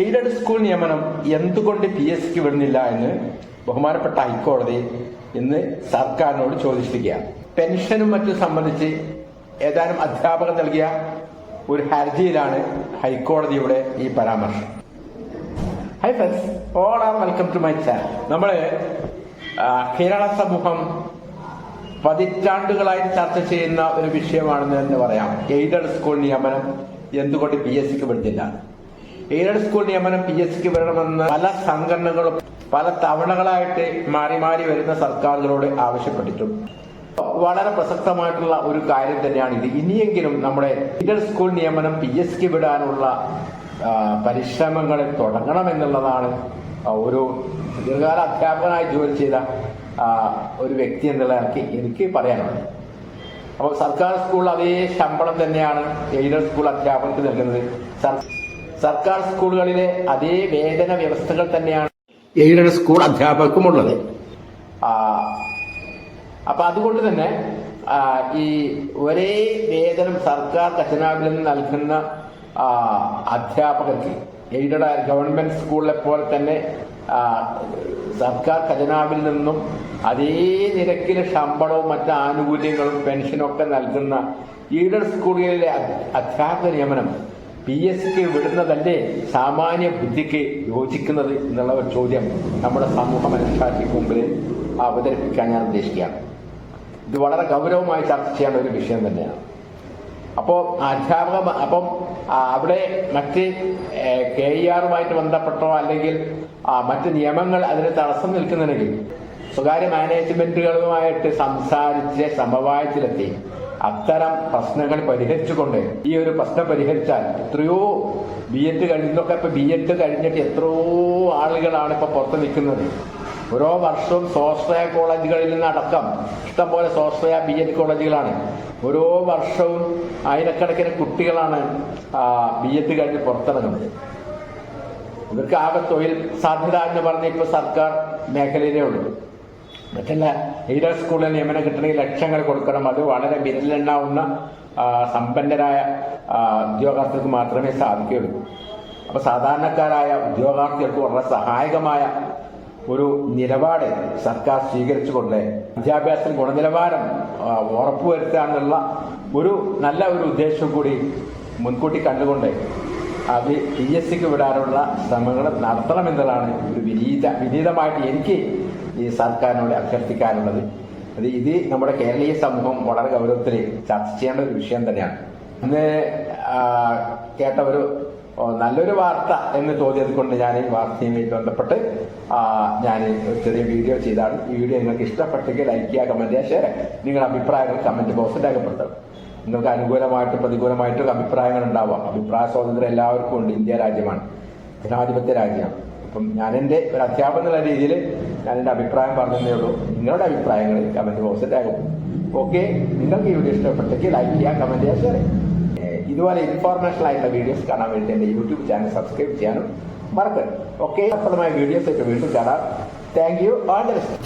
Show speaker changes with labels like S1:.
S1: Aided school നിയമനം എന്തുകൊണ്ട് P S സിക്ക് വിടുന്നില്ല എന്ന് ബഹുമാനപ്പെട്ട ഹൈക്കോടതി ഇന്ന് സർക്കാരിനോട് ചോദിച്ചിരിക്കുകയാണ് പെൻഷനും മറ്റും സംബന്ധിച്ച് ഏതാനും അധ്യാപകർ നൽകിയ ഒരു ഹർജിയിലാണ് ഹൈക്കോടതിയുടെ ഈ പരാമർശം. Hi friends all are welcome to my channel നമ്മൾ കേരള സമൂഹം പതിറ്റാണ്ടുകളായി ചർച്ച ചെയ്യുന്ന ഒരു വിഷയമാണെന്ന് തന്നെ പറയാം. എയ്ഡഡ് സ്കൂൾ നിയമനം എന്തുകൊണ്ട് പി എസ് സിക്ക് വിടുന്നില്ല? എയ്ഡഡ് സ്കൂൾ നിയമനം പി എസ് സിക്ക് വരണമെന്ന് പല സംഘടനകളും പല തവണകളായിട്ട് മാറി മാറി വരുന്ന സർക്കാരുകളോട് ആവശ്യപ്പെട്ടിട്ടുണ്ട് വളരെ പ്രസക്തമായിട്ടുള്ള ഒരു കാര്യം തന്നെയാണ് ഇത്. ഇനിയെങ്കിലും നമ്മുടെ എയ്ഡഡ് സ്കൂൾ നിയമനം പി എസ് സിക്ക് വിടാനുള്ള പരിശ്രമങ്ങൾ തുടങ്ങണം എന്നുള്ളതാണ് ഒരു ദീർഘകാല അധ്യാപകനായി ജോലി ചെയ്ത ഒരു വ്യക്തി എന്നുള്ള എനിക്ക് എനിക്ക് പറയാനുള്ളത്. അപ്പോൾ സർക്കാർ സ്കൂളിൽ അതേ ശമ്പളം തന്നെയാണ് എയ്ഡഡ് സ്കൂൾ അധ്യാപകർക്ക് നൽകുന്നത്. സർക്കാർ സ്കൂളുകളിലെ അതേ വേതന വ്യവസ്ഥകൾ തന്നെയാണ് എയ്ഡഡ് സ്കൂൾ അധ്യാപകർക്കുമുള്ളത്. ഉള്ളത് അപ്പൊ അതുകൊണ്ട് തന്നെ ഈ ഒരേ വേതനം സർക്കാർ ഖജനാവിൽ നിന്ന് നൽകുന്ന അധ്യാപകർക്ക് എയ്ഡഡ് ഗവൺമെന്റ് സ്കൂളിലെ പോലെ തന്നെ സർക്കാർ ഖജനാവിൽ നിന്നും അതേ നിരക്കിലെ ശമ്പളവും മറ്റ് ആനുകൂല്യങ്ങളും പെൻഷനും ഒക്കെ നൽകുന്ന ഈഡഡ് സ്കൂളുകളിലെ അധ്- അധ്യാപക നിയമനം പി എസ് സിക്ക് വിടുന്നതല്ലേ സാമാന്യ ബുദ്ധിക്ക് യോജിക്കുന്നത് എന്നുള്ള ഒരു ചോദ്യം നമ്മുടെ സമൂഹ മനസ്സിലാക്കി മുമ്പിൽ അവതരിപ്പിക്കാൻ ഞാൻ ഉദ്ദേശിക്കുകയാണ്. ഇത് വളരെ ഗൗരവമായി ചർച്ച ചെയ്യേണ്ട ഒരു വിഷയം തന്നെയാണ്. അപ്പോൾ അധ്യാപക അപ്പം അവിടെ മറ്റ് കെ ഇ ആറുമായിട്ട് ബന്ധപ്പെട്ടോ അല്ലെങ്കിൽ മറ്റ് നിയമങ്ങൾ അതിന് തടസ്സം നിൽക്കുന്നുണ്ടെങ്കിൽ സ്വകാര്യ മാനേജ്മെന്റുകളുമായിട്ട് സംസാരിച്ച് സമവായത്തിലെത്തി. അത്തരം പ്രശ്നങ്ങൾ പരിഹരിച്ചുകൊണ്ട് ഈ ഒരു പ്രശ്നം പരിഹരിച്ചാൽ എത്രയോ ബി എഡ് കഴിഞ്ഞൊക്കെ ഇപ്പൊ ബി എഡ് കഴിഞ്ഞിട്ട് എത്രയോ ആളുകളാണ് ഇപ്പൊ പുറത്ത് നിൽക്കുന്നത്. ഓരോ വർഷവും സ്വാശ്രയ കോളേജുകളിൽ നിന്നടക്കം ഇഷ്ടംപോലെ സ്വാശ്രയ ബി എഡ് കോളേജുകളാണ്. ഓരോ വർഷവും ആയിരക്കണക്കിന് കുട്ടികളാണ് ബി എഡ് കഴിഞ്ഞ് പുറത്തിറങ്ങുന്നത്. ഇവർക്ക് ആകെ തൊഴിൽ സാധ്യത എന്ന് പറഞ്ഞ ഇപ്പൊ സർക്കാർ മേഖലയിലേ ഉള്ളൂ. മറ്റല്ല എയ്ഡഡ് സ്കൂളിൽ നിയമനം കിട്ടണമെങ്കിൽ ലക്ഷങ്ങൾ കൊടുക്കണം. അത് വളരെ വിരലെണ്ണാവുന്ന സമ്പന്നരായ ഉദ്യോഗാർത്ഥികൾക്ക് മാത്രമേ സാധിക്കുകയുള്ളൂ. അപ്പൊ സാധാരണക്കാരായ ഉദ്യോഗാർത്ഥികൾക്ക് വളരെ സഹായകമായ ഒരു നിലപാട് സർക്കാർ സ്വീകരിച്ചുകൊണ്ട് വിദ്യാഭ്യാസത്തിന് ഗുണനിലവാരം ഉറപ്പുവരുത്താനുള്ള ഒരു നല്ല ഒരു ഉദ്ദേശം കൂടി മുൻകൂട്ടി കണ്ടുകൊണ്ട് അത് പി എസ് സിക്ക് വിടാനുള്ള ശ്രമങ്ങൾ നടത്തണമെന്നുള്ളതാണ് ഒരു വിനീത വിനീതമായിട്ട് എനിക്ക് ഈ സർക്കാരിനോട് അഭ്യർത്ഥിക്കാനുള്ളത്. അത് ഇത് നമ്മുടെ കേരളീയ സമൂഹം വളരെ ഗൗരവത്തിൽ ചർച്ച ചെയ്യേണ്ട ഒരു വിഷയം തന്നെയാണ്. ഇന്ന് കേട്ട ഒരു നല്ലൊരു വാർത്ത എന്ന് തോന്നിയത് കൊണ്ട് ഞാൻ ഈ വാർത്തയുമായി ബന്ധപ്പെട്ട് ഞാൻ ഒരു ചെറിയ വീഡിയോ ചെയ്താണ്. ഈ വീഡിയോ നിങ്ങൾക്ക് ഇഷ്ടപ്പെട്ടെങ്കിൽ ലൈക്ക് ചെയ്യുക കമന്റ് ചെയ്യുക ഷെയർ നിങ്ങളുടെ അഭിപ്രായങ്ങൾ കമന്റ് ബോക്സിൽ രേഖപ്പെടുത്തണം. നിങ്ങൾക്ക് അനുകൂലമായിട്ടും പ്രതികൂലമായിട്ടും അഭിപ്രായങ്ങൾ ഉണ്ടാവാം അഭിപ്രായ സ്വാതന്ത്ര്യം എല്ലാവർക്കും ഉണ്ട്. ഇന്ത്യ രാജ്യമാണ്. ജനാധിപത്യ രാജ്യമാണ്. അപ്പം ഞാൻ എന്റെ ഒരു അധ്യാപകൻ എന്നുള്ള രീതിയിൽ ഞാൻ എന്റെ അഭിപ്രായം പറഞ്ഞതേ ഉള്ളൂ. നിങ്ങളുടെ അഭിപ്രായങ്ങൾ കമന്റ് ബോക്സിൽ രേഖപ്പെടും ഓക്കെ നിങ്ങൾക്ക് ഈ വീഡിയോ ഇഷ്ടപ്പെട്ടെങ്കിൽ ലൈക്ക് ചെയ്യുക കമന്റ് ചെയ്യുക ഷെയർ ഇതുപോലെ ഇൻഫോർമേഷൻ ആയിട്ടുള്ള വീഡിയോസ് കാണാൻ വേണ്ടി എന്റെ യൂട്യൂബ് ചാനൽ സബ്സ്ക്രൈബ് ചെയ്യാനും മറക്കരുത്. ഓക്കെ ഫലമായ വീഡിയോസ് ഒക്കെ വീണ്ടും കാണാം. Thank you all the best